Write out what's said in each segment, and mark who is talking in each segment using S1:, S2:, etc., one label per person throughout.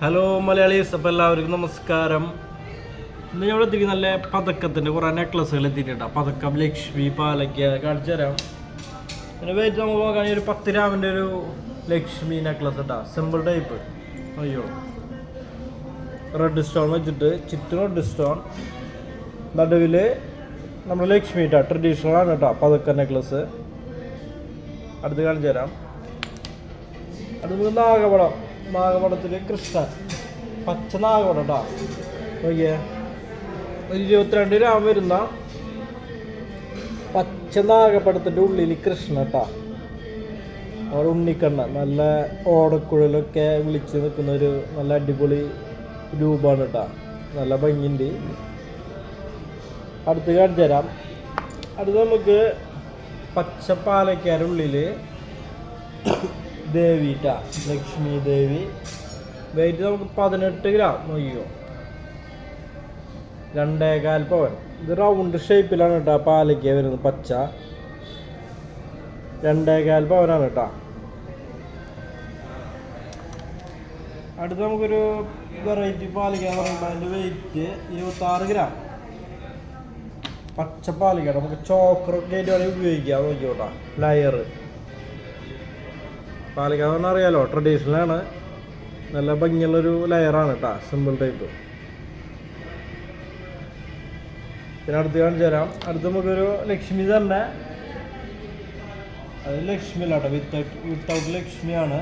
S1: Hello Malayalees. അപ്പോൾ എല്ലാവർക്കും നമസ്കാരം. ഇന്ന് ഞാൻ ഇവിടെ എത്തിക്കുന്ന നല്ല പതക്കത്തിന്റെ കുറേ നെക്ലസ്സുകൾ എത്തിയിട്ടുണ്ട്. പതക്കം ലക്ഷ്മി പാലക്ക കാണിച്ചു തരാം. പിന്നെ വെയിറ്റ് നമുക്ക് നോക്കുകയാണെങ്കിൽ ഒരു പത്ത് രാമിന്റെ ഒരു ലക്ഷ്മി നെക്ലസ് ഇട്ടാ. സിമ്പിൾ ടൈപ്പ് അയ്യോ. റെഡ് സ്റ്റോൺ വെച്ചിട്ട് ചുറ്റും റെഡ് സ്റ്റോൺ നടുവിൽ നമ്മുടെ ലക്ഷ്മി ഇട്ടാ. ട്രഡീഷണൽ ആണ് കേട്ടോ പതക്ക നെക്ലസ് അടുത്ത് കാണിച്ചു തരാം. അതുപോലെ നാഗപടം. നാഗപടത്തിൽ കൃഷ്ണൻ. പച്ച നാഗപടം കേട്ടോ നോക്കിയേ. ഒരു ഇരുപത്തിരണ്ട് രാം വരുന്ന പച്ച നാഗപടത്തിന്റെ ഉള്ളിൽ കൃഷ്ണ കേട്ടോ അവിടെ ഉണ്ണിക്കണ്ണ നല്ല ഓടക്കുഴലൊക്കെ വിളിച്ച് നിൽക്കുന്ന ഒരു നല്ല അടിപൊളി രൂപമാണ് കേട്ടോ നല്ല ഭംഗിന്റെ അടുത്ത് കാണിച്ചു തരാം. അടുത്ത് നമുക്ക് പച്ച പാലക്കാരുടെ ഉള്ളിൽ ദേവി ട്ടാ ലക്ഷ്മി ദേവി. വെയിറ്റ് നമുക്ക് പതിനെട്ട് ഗ്രാം നോക്കിയോ രണ്ടേകാൽ പവൻ. ഇത് റൗണ്ട് ഷേപ്പിലാണ് കേട്ടോ പാലയ്ക്ക് വരുന്നത് പച്ച. രണ്ടേകാൽ പവനാണ് കേട്ടോ. അടുത്ത് നമുക്കൊരു വെറൈറ്റി പാലിക്ക പറയുമ്പോൾ അതിന്റെ വെയിറ്റ് ഇരുപത്താറ് ഗ്രാം പച്ച പാലിക്ക നമുക്ക് ആയിട്ട് വേണമെങ്കിൽ ഉപയോഗിക്കാം. നോക്കിയോട്ടാ ലയർ പാലക്കാട് പറഞ്ഞാൽ അറിയാലോ ട്രഡീഷണലാണ് നല്ല ഭംഗിയുള്ളൊരു ലെയറാണ് കേട്ടോ സിമ്പിൾ ടൈപ്പ് പിന്നെ അടുത്ത് കാണിച്ചു തരാം. അടുത്ത് നമുക്കൊരു ലക്ഷ്മി തന്നെ. അത് ലക്ഷ്മി അല്ല കേട്ടോ വിത്ത് വിത്തൗട്ട് ലക്ഷ്മിയാണ്.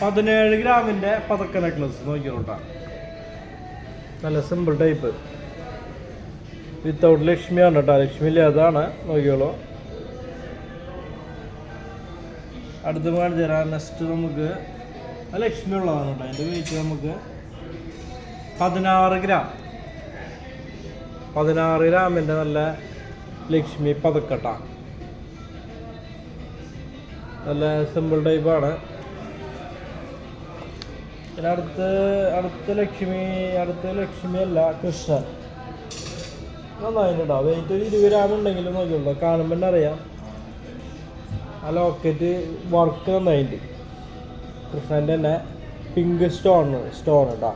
S1: പതിനേഴ് ഗ്രാമിന്റെ പതക്ക നെക്ലസ് നോക്കിയോട്ടാ നല്ല സിമ്പിൾ ടൈപ്പ് വിത്തൗട്ട് ലക്ഷ്മിയാണ് കേട്ടോ ലക്ഷ്മി അതാണ്. നോക്കിയോളൂ അടുത്ത് തരാം. നെക്സ്റ്റ് നമുക്ക് ലക്ഷ്മി ഉള്ളതാണ് കേട്ടോ. അതിന്റെ വെയിറ്റ് നമുക്ക് പതിനാറ് ഗ്രാം പതിനാറ് ഗ്രാമിന്റെ നല്ല ലക്ഷ്മി പതക്കട്ട. നല്ല സിമ്പിൾ ടൈപ്പാണ് പിന്നെ അടുത്ത് അടുത്ത ലക്ഷ്മി അടുത്ത ലക്ഷ്മി അല്ല കൃഷ്ണൻ. നന്നായിട്ടുണ്ടാവും വെയിറ്റ് ഒരു ഇരുപത് ഗ്രാം ഉണ്ടെങ്കിലും നോക്കിയുള്ളൂ കാണുമ്പോൾ അറിയാം. ആ ലോക്കറ്റ് വർക്ക് നന്നായിട്ട് കൃഷ്ണന്റെ തന്നെ പിങ്ക് സ്റ്റോൺ സ്റ്റോൺ കേട്ടോ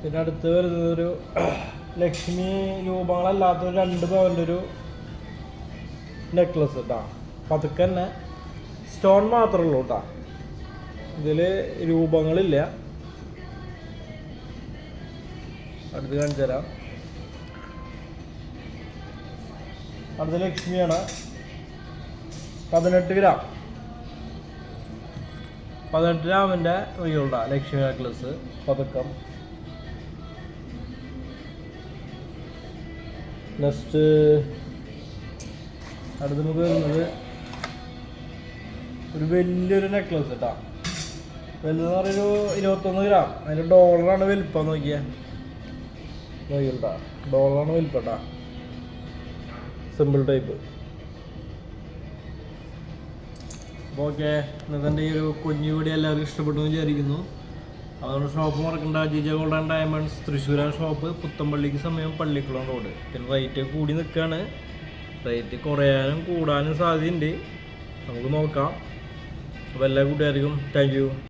S1: പിന്നെ അടുത്ത് വരുന്നത് ഒരു ലക്ഷ്മി രൂപങ്ങളല്ലാത്ത രണ്ട് പവന്റെ ഒരു നെക്ലസ് കേട്ടോ പതുക്കെ തന്നെ സ്റ്റോൺ മാത്രമേ ഉള്ളൂ കേട്ടോ ഇതിൽ രൂപങ്ങളില്ല. അടുത്ത് കാണിച്ചു തരാം അടുത്ത ലക്ഷ്മിയാണ്. പതിനെട്ട് ഗ്രാം. പതിനെട്ട് ഗ്രാമിന്റെ ഒഴിയുള്ള ലക്ഷ്മി നെക്ലസ് പതക്കം. നെക്സ്റ്റ് അടുത്ത് നമുക്ക് വരുന്നത് ഒരു വലിയൊരു നെക്ലസ് കേട്ടോ വലുതെന്ന് പറയുന്ന ഒരു ഇരുപത്തൊന്ന് ഗ്രാം. അതിന്റെ ഡോളറാണ് വലിപ്പം നോക്കിയേ. നോക്കിയോട്ടാ ഡോളറാണ് വലിപ്പം കേട്ടോ സിമ്പിൾ ടൈപ്പ്. ഓക്കെ ഇന്നത്തെ ഈ ഒരു കുഞ്ഞു എല്ലാവർക്കും ഇഷ്ടപ്പെട്ടു എന്ന് വിചാരിക്കുന്നു. അതുകൊണ്ട് ഷോപ്പ് മറക്കണ്ട. ജിജ ഗോൾഡ് ആൻഡ് ഡയമണ്ട്സ് തൃശ്ശൂരാണ് ഷോപ്പ് പുത്തമ്പള്ളിക്ക് സമയം പള്ളിക്കുളം റോഡ് പിന്നെ റേറ്റ് കൂടി നിൽക്കുകയാണ് റേറ്റ് കുറയാനും കൂടാനും സാധ്യതയുണ്ട്. നമുക്ക് നോക്കാം. അപ്പോൾ എല്ലാ കൂട്ടുകാർക്കും താങ്ക്